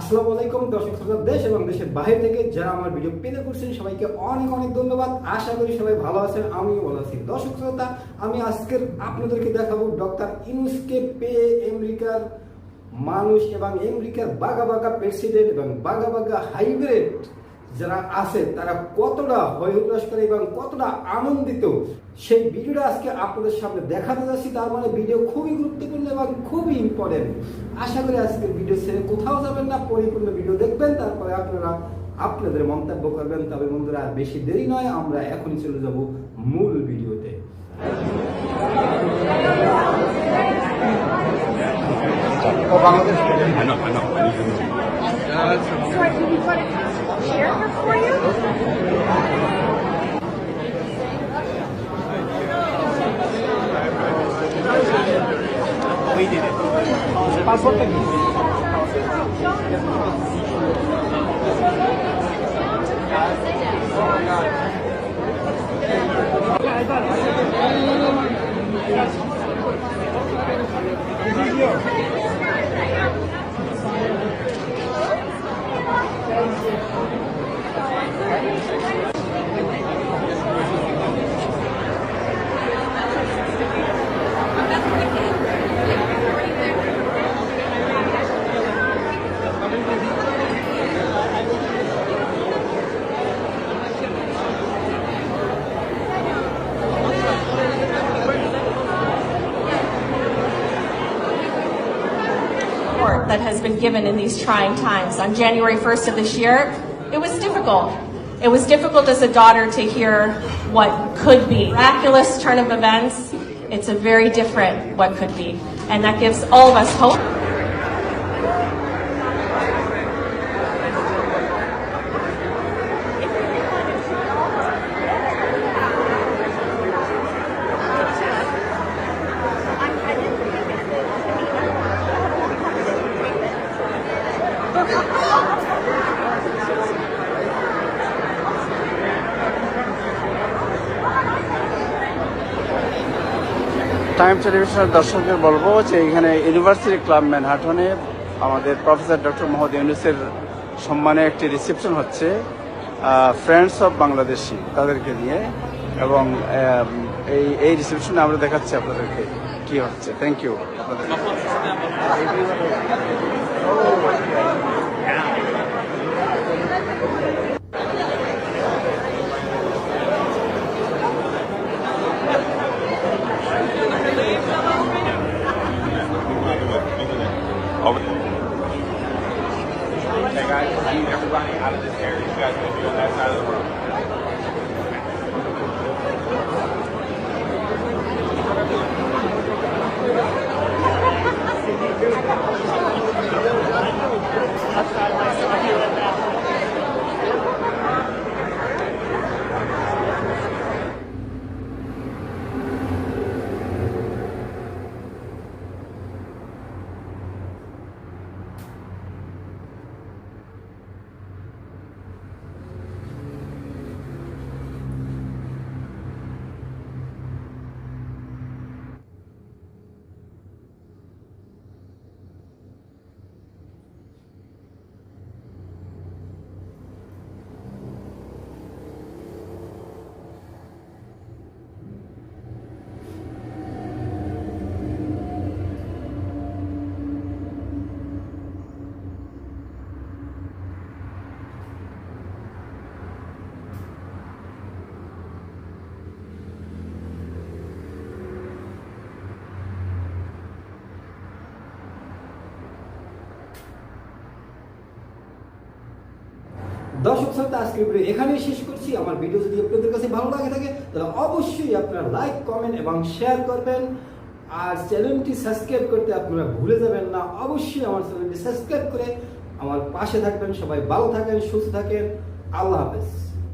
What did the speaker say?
আসসালামু আলাইকুম, দর্শক শ্রোতা, দেশ এবং দেশের বাইরে থেকে যারা আমার ভিডিও পেতে করছেন, সবাইকে অনেক অনেক ধন্যবাদ। আশা করি সবাই ভালো আছেন, আমিও ভালো আছি। দর্শক শ্রোতা, আমি আজকের আপনাদেরকে দেখাবো ডক্টর ইনুসকে পে আমেরিকার মানুষ এবং আমেরিকার বাঘা বাঘা প্রেসিডেন্ট এবং বাঘা বাঘা হাইব্রিড যারা আছে, তারা কতটা হয়ে উল্লাস করে এবং কতটা আনন্দিত, সেই ভিডিওটা আজকে আপনাদের সামনে দেখাতে যাচ্ছি। তার মানে ভিডিও খুবই গুরুত্বপূর্ণ এবং খুবই ইম্পর্টেন্ট আশা করি আজকের ভিডিও ছেড়ে কোথাও যাবেন না, পরিপূর্ণ ভিডিও দেখবেন, তারপরে আপনারা আপনাদের মন্তব্য করবেন। তবে বন্ধুরা, আর বেশি দেরি নয়, আমরা এখনই চলে যাব মূল ভিডিওতে। Uh, so I put a chair here for you. We did it. Support that has been given in these trying times. On January 1st of this year, it was difficult. It was difficult as a daughter to hear what could be. Miraculous turn of events, it's a very different what could be. And that gives all of us hope. Time টেলিভিশনের দর্শকদের বলব যে এখানে university club ম্যানহাটনে আমাদের professor doctor Mohammad ইউনুসের সম্মানে একটি reception হচ্ছে ফ্রেন্ডস অফ বাংলাদেশি তাদেরকে নিয়ে এবং এই এই রিসেপশনে আমরা দেখাচ্ছি আপনাদেরকে কি হচ্ছে। থ্যাংক ইউ আপনাদের Hey guys, need everybody out of this area. You guys can be on that side of the room. দর্শক শ্রোতা আজকে ভিডিও এখানেই শেষ করছি। আমার ভিডিও যদি আপনাদের কাছে ভালো লাগে থাকে, তাহলে অবশ্যই আপনারা লাইক কমেন্ট এবং শেয়ার করবেন। আর চ্যানেলটি সাবস্ক্রাইব করতে আপনারা ভুলে যাবেন না। অবশ্যই আমার চ্যানেলটি সাবস্ক্রাইব করে আমার পাশে থাকবেন। সবাই ভালো থাকেন, সুস্থ থাকেন। আল্লাহ হাফেজ।